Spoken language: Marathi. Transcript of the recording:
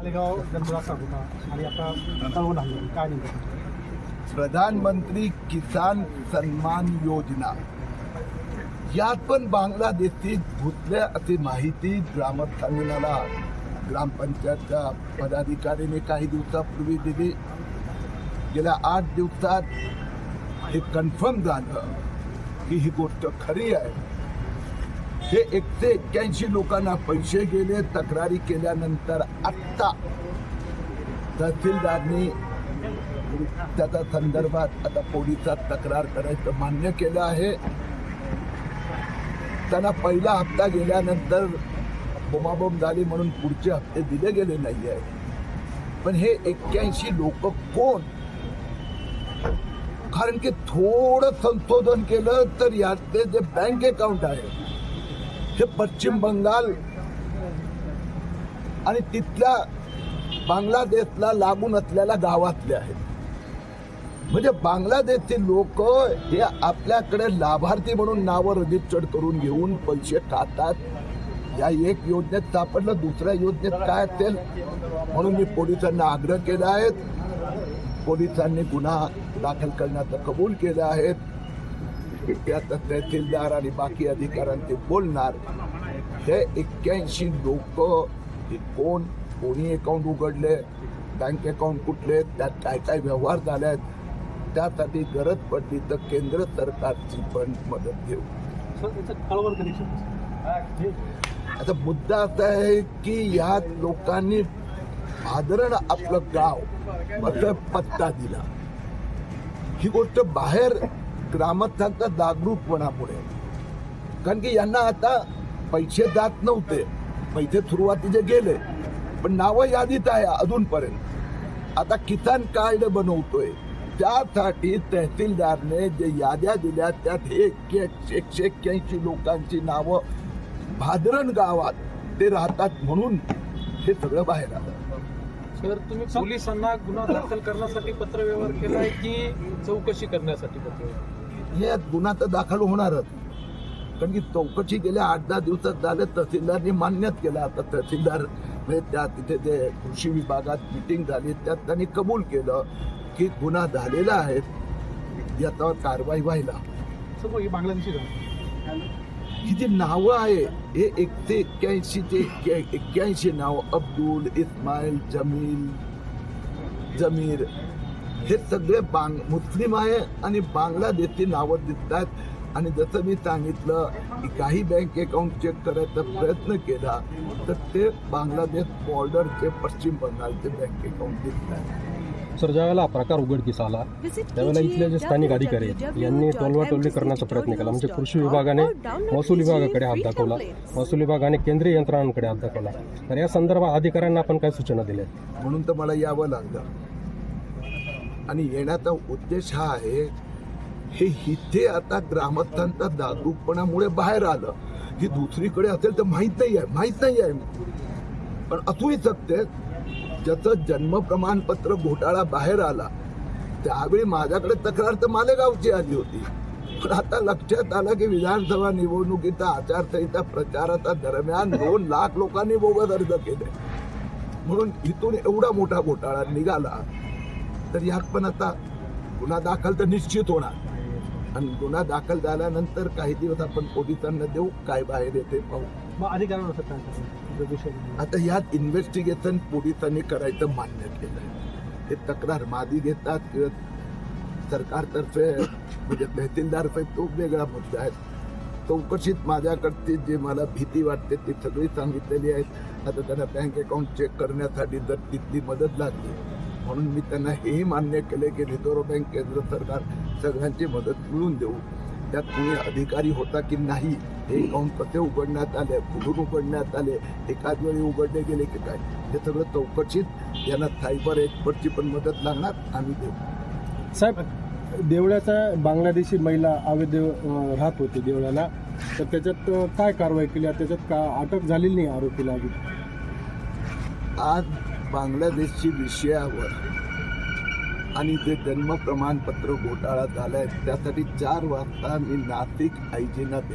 मालेगाव जन्मदासा गुन्हा आणि आता कळवून आहे काय नेमकं? प्रधानमंत्री किसान सन्मान योजना. यात पण बांगलादेशी घुसल्या अशी माहिती ग्रामस्थांना ग्रामपंचायतच्या पदाधिकाऱ्याने काही दिवसापूर्वी दिली. गेल्या आठ दिवसात हे कन्फर्म झालं की ही गोष्ट खरी आहे. हे एकशे एक्क्याऐंशी लोकांना पैसे गेले तक्रारी केल्यानंतर आत्ता तहसीलदारनी त्याच्या संदर्भात आता पोलिसात तक्रार करायचं मान्य केलं आहे. त्यांना पहिला हप्ता गेल्यानंतर बोमाबोम झाली म्हणून पुढचे हप्ते दिले गेले नाही आहे पण हे एक्क्याऐंशी लोक कोण? कारण की थोडं संशोधन केलं तर यातले जे बँक अकाउंट आहे हे पश्चिम बंगाल आणि तिथल्या बांगलादेशला लागून असलेल्या गावातले आहेत. म्हणजे बांगलादेशचे लोक हे आपल्याकडे लाभार्थी म्हणून नावं रजिस्टर्ड करून घेऊन पैसे खातात या एक योजनेत सापडलं दुसऱ्या योजनेत काय असेल? म्हणून मी पोलिसांना आग्रह केला आहे. पोलिसांनी गुन्हा दाखल करण्याचं कबूल केलं आहे. त्यात तहसीलदार आणि बाकी अधिकाऱ्यांचे बोलणार हे एक्क्याऐंशी लोक हे कोण कोणी अकाउंट उघडले बँक अकाउंट कुठले त्यात काय काय व्यवहार झाले आहेत त्यासाठी गरज पडली तर केंद्र सरकारची पण मदत घेऊ आता मुद्दा असा आहे की या लोकांनी आदरण आपलं गाव मतलब पत्ता दिला ही गोष्ट बाहेर ग्रामस्थांचा जागरूकपणामुळे. कारण की यांना आता पैसे जात नव्हते. पैसे सुरुवातीचे गेले. पण नावं यादीत आहे अजूनपर्यंत. आता किसान कार्ड बनवतोय. त्यासाठी तहसीलदारने जे याद्या दिल्या त्यात हे एकशे एकशे एक्क्याऐंशी लोकांची नावं भादरण गावात ते राहतात म्हणून हे सगळं बाहेर आलं. सर तुम्ही पोलिसांना गुन्हा दाखल करण्यासाठी पत्रव्यवहार केलाय की चौकशी करण्यासाठी पत्रव्यवहार? हे गुन्हा तर दाखल होणारच. कारण की चौकशी गेल्या आठ दहा दिवसात झाले तहसीलदारनी मान्यच केलं. आता तहसीलदार म्हणजे त्या तिथे जे कृषी विभागात मिटिंग झाली त्यात त्यांनी कबूल केलं की गुन्हा झालेला आहे. याच्यावर कारवाई व्हायला. ही बांगलादेशी ही जी नावं आहे हे एकशे एक्क्याऐंशी ते एक्क्याऐंशी नाव अब्दुल इस्माईल जमील जमीर हे सगळे बांग मुस्लिम आहे आणि बांगलादेशी नावं दिसतात आणि जसं मी सांगितलं की काही बँक अकाउंट चेक करायचा प्रयत्न केला तर ते बांगलादेश बॉर्डरचे पश्चिम बंगालचे बँक अकाउंट दिसतात सर ज्यावेळेला हा प्रकार उघडकीस आला त्यावेळेला इथले जे स्थानिक अधिकारी आहेत यांनी टोलवाटोलवी करण्याचा प्रयत्न केला. म्हणजे कृषी विभागाने महसूल विभागाकडे हात दाखवला. महसूल विभागाने केंद्रीय यंत्रणांकडे हात दाखवला. तर या संदर्भात अधिकाऱ्यांना आपण काय सूचना दिल्या? म्हणून तर मला यावं लागलं. आणि येण्याचा उद्देश हा आहे हे इथे आता ग्रामस्थांचा जागरूकपणामुळे बाहेर आलं. ही दुसरीकडे असेल तर माहीत नाही आहे माहीत नाही आहे. पण असूही शकते ज्याचं जन्म प्रमाणपत्र घोटाळा बाहेर आला त्यावेळी माझ्याकडे तक्रार तर मालेगावची आली होती. पण आता लक्षात आलं की विधानसभा निवडणुकीचा आचारसंहिता प्रचाराच्या दरम्यान दोन लाख लोकांनी बोगस अर्ज केले. म्हणून इथून एवढा मोठा घोटाळा निघाला. तर यात पण आता. गुन्हा दाखल तर निश्चित होणार. आणि गुन्हा दाखल झाल्यानंतर काही दिवस आपण पोलिसांना देऊ काय बाहेर येते पाहू. मग अधिकाऱ्यांना आता यात इन्व्हेस्टिगेशन पोलिसांनी करायचं मान्य केलंय. हे तक्रार मादी घेतात किंवा सरकारतर्फे म्हणजे तहसीलदारफे तो वेगळा मुद्दा आहे. चौकशीत माझ्याकडची जी मला भीती वाटते ती सगळी सांगितलेली आहेत आता त्यांना बँक अकाउंट चेक करण्यासाठी जर तिथली मदत लागली म्हणून मी त्यांना हेही मान्य केले की रिझर्व्ह बँक केंद्र सरकार सगळ्यांची मदत मिळवून देऊ. त्यात कोणी अधिकारी होता की नाही हे अकाउंट कसे उघडण्यात आले कुठून उघडण्यात आले एकाच वेळी उघडले गेले की काय? हे सगळं चौकशीत यांना सायबर एक्सपर्टची पण मदत लागणार आम्ही देऊ. साहेब देवळ्याचा बांगलादेशी महिला अवैध राहत होती देवळ्याला तर त्याच्यात काय कारवाई केली? त्याच्यात का अटक झालेली नाही आरोपीला अजून? आज बांगलादेशची विषयावर आणि जे जन्म प्रमाणपत्र घोटाळा आहे त्यासाठी चार वाजता मी नाशिक आयजीना भेट